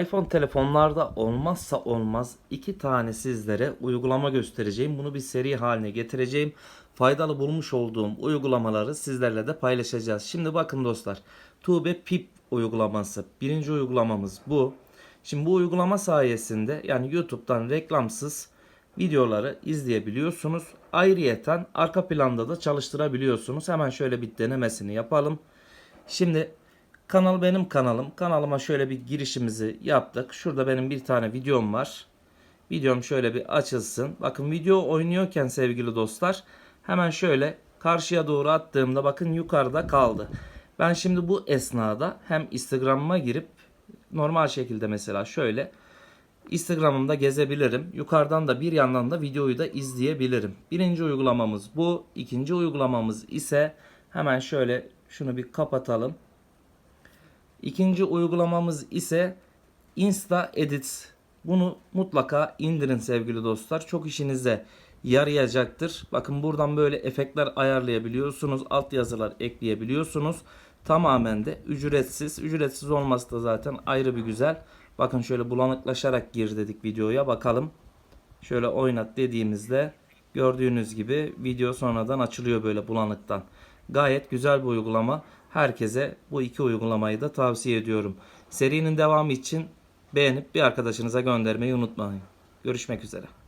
iPhone telefonlarda olmazsa olmaz iki tane sizlere uygulama göstereceğim. Bunu bir seri haline getireceğim. Faydalı bulmuş olduğum uygulamaları sizlerle de paylaşacağız. Şimdi bakın dostlar. Tube Pip uygulaması. Birinci uygulamamız bu. Şimdi bu uygulama sayesinde yani YouTube'dan reklamsız videoları izleyebiliyorsunuz. Ayrıyeten arka planda da çalıştırabiliyorsunuz. Hemen şöyle bir denemesini yapalım. Şimdi kanal benim kanalım. Kanalıma şöyle bir girişimizi yaptık. Şurada benim bir tane videom var. Videom şöyle bir açılsın. Bakın video oynuyorken sevgili dostlar hemen şöyle karşıya doğru attığımda bakın yukarıda kaldı. Ben şimdi bu esnada hem Instagram'ıma girip normal şekilde mesela şöyle Instagram'ımda gezebilirim. Yukarıdan da bir yandan da videoyu da izleyebilirim. Birinci uygulamamız bu. İkinci uygulamamız ise hemen şöyle şunu bir kapatalım. İkinci uygulamamız ise Insta Edit. Bunu mutlaka indirin sevgili dostlar. Çok işinize yarayacaktır. Bakın buradan böyle efektler ayarlayabiliyorsunuz. Alt yazılar ekleyebiliyorsunuz. Tamamen de ücretsiz. Ücretsiz olması da zaten ayrı bir güzel. Bakın şöyle bulanıklaşarak gir dedik videoya. Bakalım. Şöyle oynat dediğimizde gördüğünüz gibi video sonradan açılıyor böyle bulanıktan. Gayet güzel bir uygulama. Herkese bu iki uygulamayı da tavsiye ediyorum. Serinin devamı için beğenip bir arkadaşınıza göndermeyi unutmayın. Görüşmek üzere.